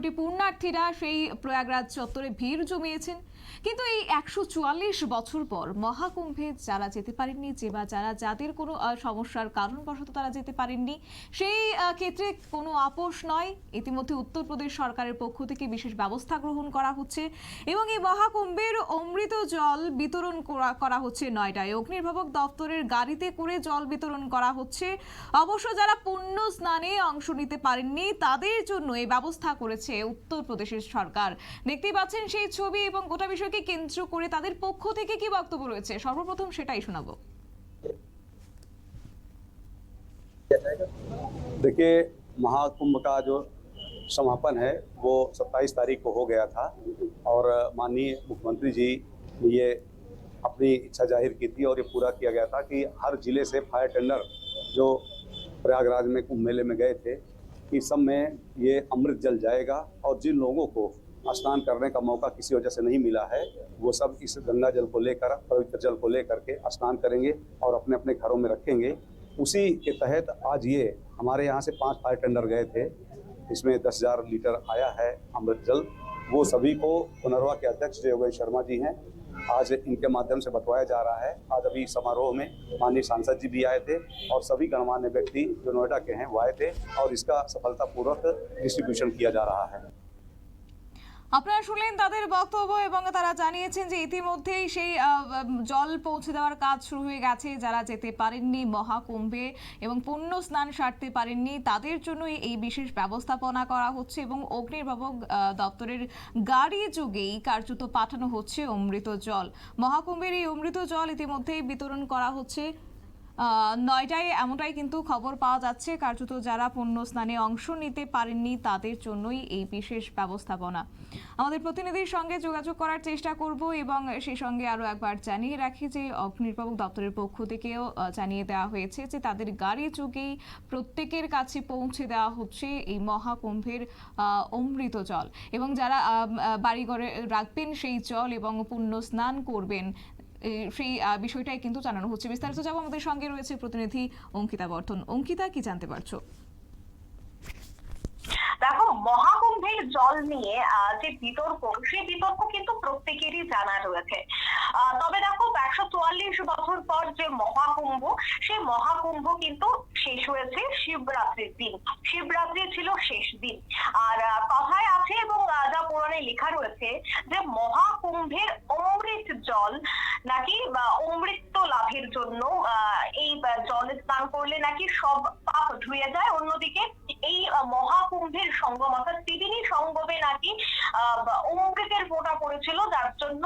কোটি পুণ্যার্থীরা সেই প্রয়াগরাজ চত্বরে ভিড় জমিয়েছেন। কিন্তু এই একশো চুয়াল্লিশ বছর পর মহাকুম্ভে যারা যেতে পারেননি যে বা যারা যাদের কোনো সমস্যার কারণবশত তারা যেতে পারেননি, সেই ক্ষেত্রে কোনো আপোষ নয়। ইতিমধ্যে উত্তরপ্রদেশ সরকারের পক্ষ থেকে বিশেষ ব্যবস্থা গ্রহণ করা হচ্ছে এবং এই মহাকুম্ভের অমৃত জল বিতরণ করা- হচ্ছে নয়ডায় অগ্নির্ভাবক দপ্তরের গাড়িতে করে জল বিতরণ করা হচ্ছে। অবশ্য যারা পুণ্য স্নানে অংশ নিতে পারেননি, তাদের জন্য এই ব্যবস্থা করেছে উত্তরপ্রদেশের সরকার দেখতেই পাচ্ছেন সেই ছবি এবং গোটা বিষয়কে কেন্দ্র করে তাদের পক্ষ থেকে কি বক্তব্য রয়েছে সর্বপ্রথম সেটাই শোনাবো देखिए महाकुंभ का जो समापन है वो 27 तारीख को हो गया था और माननीय मुख्यमंत्री जी ने ये अपनी इच्छा जाहिर की थी और ये पूरा किया गया था कि हर जिले से फायर टेंडर जो प्रयागराज में कुंभ मेले में गए थे कि सब में ये अमृत जल जाएगा और जिन लोगों को स्नान करने का मौका किसी वजह से नहीं मिला है, वो सब इस गंगा जल को लेकर, पवित्र जल को लेकर के स्नान करेंगे और अपने अपने घरों में रखेंगे। उसी के तहत आज ये हमारे यहाँ से पाँच फायर टेंडर गए थे। इसमें दस हज़ार लीटर आया है अमृत जल। वो सभी को पुनर्वा के अध्यक्ष जो योगेश शर्मा जी हैं। आज इनके माध्यम से बतवाया जा रहा है। आज अभी समारोह में माननीय सांसद जी भी आए थे और सभी गणमान्य व्यक्ति जो नोएडा के हैं वो आए थे और इसका सफलतापूर्वक डिस्ट्रीब्यूशन किया जा रहा है। আপনারা শুনলেন তাদের বক্তব্য এবং তারা জানিয়েছেন যে ইতিমধ্যেই সেই জল পৌঁছে দেওয়ার কাজ শুরু হয়ে গেছে। যারা যেতে পারেননি মহাকুম্ভে এবং পুণ্য স্নান সারতে পারেননি, তাদের জন্য এই বিশেষ ব্যবস্থাপনা করা হচ্ছে এবং অগ্নির্ভাবক দপ্তরের গাড়ি যুগেই কার্যত পাঠানো হচ্ছে অমৃত জল। মহাকুম্ভের এই অমৃত জল ইতিমধ্যেই বিতরণ করা হচ্ছে। নয়টায় এমনটাই কিন্তু খবর পাওয়া যাচ্ছে। কার্যত যারা পুণ্য স্নানে অংশ নিতে পারেননি, তাদের জন্যই এই বিশেষ ব্যবস্থাপনা। আমাদের প্রতিনিধির সঙ্গে যোগাযোগ করার চেষ্টা করব এবং সেই সঙ্গে আরও একবার জানিয়ে রাখি যে অগ্নির্বাপক দপ্তরের পক্ষ থেকেও জানিয়ে দেওয়া হয়েছে যে তাদের গাড়ি যুগেই প্রত্যেকের কাছে পৌঁছে দেওয়া হচ্ছে এই মহাকুম্ভের অমৃত জল। এবং যারা বাড়িঘরে রাখবেন সেই জল এবং পুণ্য স্নান করবেন সেই বিষয়টাই কিন্তু জানানো হচ্ছে। বিস্তারিত যাব আমাদের সঙ্গে রয়েছে প্রতিনিধি অঙ্কিতা বর্ধন। অঙ্কিতা, কি জানতে পারছ? দেখো, মহাকুম্ভের জল নিয়ে যে বিতর্ক, সেই বিতর্ক কিন্তু প্রত্যেকেরই জানা রয়েছে। তবে দেখো, একশো চুয়াল্লিশ বছর পর যে মহাকুম্ভ, সেই মহাকুম্ভ কিন্তু শেষ হয়েছে শিবরাত্রির দিন। শিবরাত্রি ছিল শেষ দিন। আর কথায় আছে এবং পুরাণে লেখা রয়েছে যে মহাকুম্ভের অমৃত জল নাকি অমৃত লাভের জন্য এই জলে স্নান করলে নাকি সব পাপ ধুয়ে যায়। অন্যদিকে এই মহাকুম্ভের সঙ্গম অর্থাৎ ত্রিবেণী সঙ্গমে নাকি অমৃতের ফোঁটা পড়েছিল। যার জন্য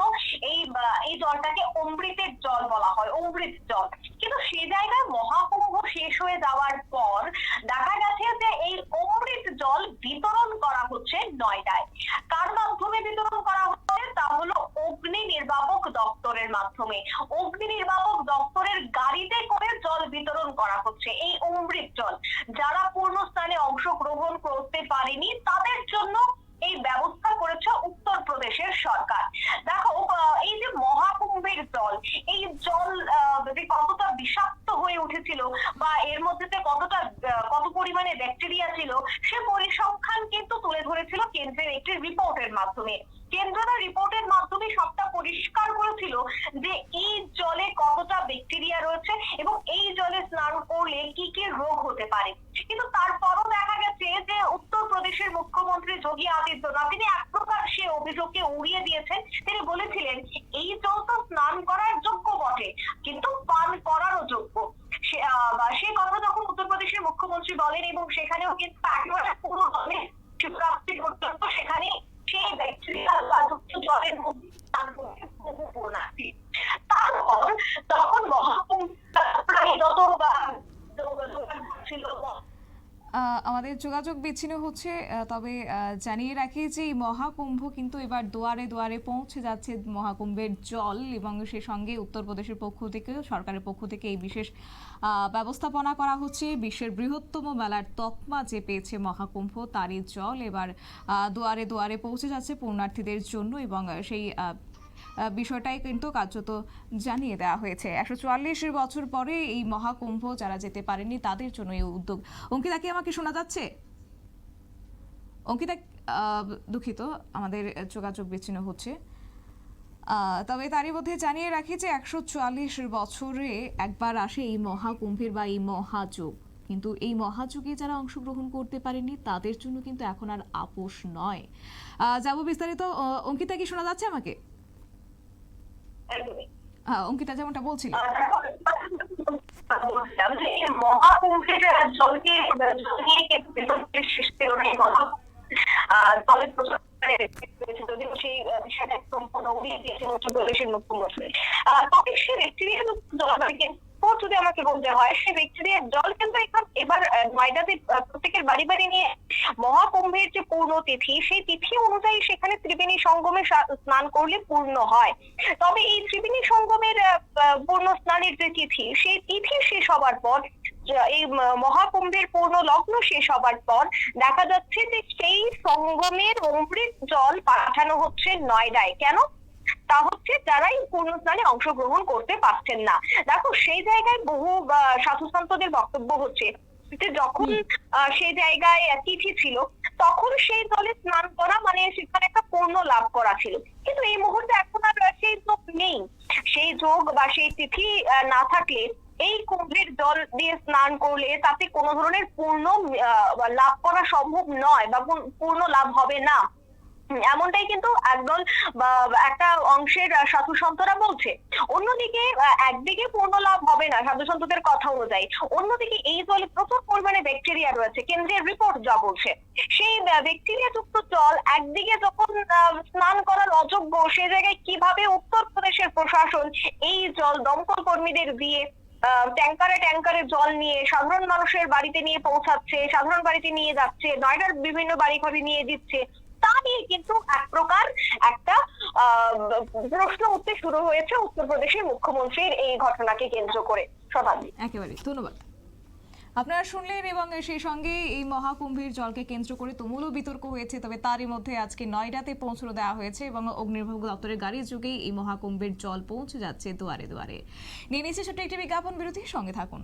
এই এই জলটাকে অমৃতের জল বলা হয়, অমৃত জল। কিন্তু সে জায়গায় মহাকুম্ভ শেষ হয়ে যাওয়ার পর দেখা গেছে যে এই অমৃত জল বিতরণ করা হচ্ছে নয়ডায় বিতরণ করা হচ্ছে তা হলো অগ্নি নির্বাপক দপ্তরের মাধ্যমে। অগ্নি নির্বাপক দপ্তরের গাড়িতে করে জল বিতরণ করা হচ্ছে, এই অমৃত জল। যারা পূর্ণ স্থানে অংশগ্রহণ করতে পারেনি তাদের জন্য এই ব্যবস্থা করেছে উত্তরপ্রদেশের সরকার দেখো আহ, এই যে মহাকুম্ভের জল এই জল আহ, যে কতটা বিষাক্ত হয়ে উঠেছিল বা এর মধ্যে যে কতটা আহ, কত পরিমাণে ছিল সে পরিসংখ্যান কিন্তু তুলে ধরেছিল কেন্দ্রের একটি রিপোর্টের মাধ্যমে। কেন্দ্রের রিপোর্টের মাধ্যমে সবটা পরিষ্কার করেছিল যে এই জলে কতটা ব্যাকটেরিয়া রয়েছে এবং এই জলে স্নান করলে কি কি রোগ হতে পারে। কিন্তু তারপরও দেখা গেছে যে উত্তরপ্রদেশের মুখ্যমন্ত্রী যোগী আদিত্যনাথ, তিনি এক প্রকার সে অভিযোগকে উড়িয়ে দিয়েছেন। তিনি বলেছিলেন, এই জল তো স্নান করার যোগ্য বটে, কিন্তু পান করারও যোগ্য। সে কথা যখন মুখ্যমন্ত্রী বলেন এবং সেখানেও কিন্তু একেবারে পুরো হবে শিবরাত্রি পর্যন্ত সেখানে সেই ব্যাকটেরিয়া যুক্ত জলের তারপর তখন মহাকুম্ভ বা আমাদের যোগাযোগ বিচ্ছিন্ন হচ্ছে। তবে জানিয়ে রাখি যে মহাকুম্ভ কিন্তু এবার দুয়ারে দুয়ারে পৌঁছে যাচ্ছে মহাকুম্ভের জল এবং সে সঙ্গে উত্তরপ্রদেশের পক্ষ থেকে সরকারের পক্ষ থেকে এই বিশেষ ব্যবস্থাপনা করা হচ্ছে। বিশ্বের বৃহত্তম মেলার তকমা যে পেয়েছে মহাকুম্ভ, তারই জল এবার দুয়ারে দুয়ারে পৌঁছে যাচ্ছে পুণ্যার্থীদের জন্য এবং সেই বিষয়টাই কিন্তু কার্যত জানিয়ে দেওয়া হয়েছে। একশো চুয়াল্লিশ বছর পরে এই মহাকুম্ভ যারা যেতে পারেনি তাদের জন্য এই উদ্যোগ। অঙ্কিতা, কি আমাকে শোনা যাচ্ছে? অঙ্কিতা দুঃখিত, আমাদের যোগাযোগ বিচ্ছিন্ন হচ্ছে। তবে তারই মধ্যে জানিয়ে রাখি যে একশো চুয়াল্লিশ বছরে একবার আসে এই মহাকুম্ভের বা এই মহাযোগ। কিন্তু এই মহাযুগে যারা অংশগ্রহণ করতে পারেনি তাদের জন্য কিন্তু এখন আর আপোষ নয়। যাব বিস্তারিত। অঙ্কিতা, কি শোনা যাচ্ছে আমাকে? অঙ্কিতা যেমনটা বলছিল যদিও সেই বিষয়টা একদম কোনো উড়িয়ে দিয়েছেন উত্তরপ্রদেশের মুখ্যমন্ত্রী তবে সে ব্যাকটেরিয়া জলবায়ুকে যদি আমাকে বলতে হয় সে ব্যাকটেরিয়ার জল কিন্তু এখন এবার নয়ডাতে প্রত্যেকের বাড়ি বাড়ি নিয়ে মহাকুম্ভের যে পূর্ণ তিথি, সেই তিথি অনুযায়ী সেখানে ত্রিবেণী সঙ্গমে স্নান করলে পূর্ণ হয়। তবে এই ত্রিবেণী সঙ্গমের পূর্ণ স্নানের যে তিথি, সেই তিথি শেষ হবার পর এই মহাকুম্ভের পূর্ণ লগ্ন শেষ হবার পর, দেখা যাচ্ছে যে সেই সঙ্গমের অমৃত জল পাঠানো হচ্ছে নয়ডায়। কেন? তা হচ্ছে যারা এই পূর্ণ স্নানে অংশগ্রহণ করতে পারছেন না। দেখো সেই জায়গায় বহু আহ, সাধু বক্তব্য হচ্ছে যে যখন সেই জায়গায় তিথি ছিল তখন সেই জলে স্নান করা মানে সেখানে একটা পূর্ণ লাভ করা ছিল। কিন্তু এই মুহূর্তে এখন আর সেই যোগ নেই। সেই যোগ বা সেই তিথি না থাকলে এই কুম্ভের জল দিয়ে স্নান করলে তাতে কোনো ধরনের পূর্ণ আহ, লাভ করা সম্ভব নয় বা পূর্ণ- লাভ হবে না। এমনটাই কিন্তু একদল, বা একটা অংশের সাধু সন্তরা বলছে। অন্যদিকে একদিকে পূর্ণ লাভ হবে না সাধু সন্তদের কথা অনুযায়ী। অন্যদিকে এই জলে প্রচুর পরিমাণে ব্যাকটেরিয়া রয়েছে, কেন্দ্রের রিপোর্ট যা বলছে। সেই ব্যাকটেরিয়া যুক্ত জল একদিকে যখন স্নান করার অযোগ্য, সে জায়গায় কীভাবে উত্তরপ্রদেশের প্রশাসন এই জল দমকল কর্মীদের দিয়ে ট্যাঙ্কারে ট্যাঙ্কারে জল নিয়ে, সাধারণ মানুষের বাড়িতে নিয়ে পৌঁছাচ্ছে, সাধারণ বাড়িতে নিয়ে যাচ্ছে, নয়ডার বিভিন্ন বাড়ি ঘরে নিয়ে দিচ্ছে তা নিয়ে কিন্তু এক প্রকার একটা প্রশ্ন উঠতে শুরু হয়েছে উত্তরপ্রদেশের মুখ্যমন্ত্রীর এই ঘটনাকে কেন্দ্র করে শতাব্দী একেবারে, ধন্যবাদ। আপনারা শুনলেন এবং সেই সঙ্গে এই মহাকুম্ভীর জলকে কেন্দ্র করে তুমুলও বিতর্ক হয়েছে, তবে তারই মধ্যে আজকে নয়ডাতে পৌঁছানো দেওয়া হয়েছে এবং অগ্নির্ভর দপ্তরের গাড়ির যুগেই এই মহাকুম্ভের জল পৌঁছে যাচ্ছে দুয়ারে দুয়ারে। নিয়ে নিচ্ছে ছোট্ট একটি বিজ্ঞাপন বিরতি সঙ্গে থাকুন।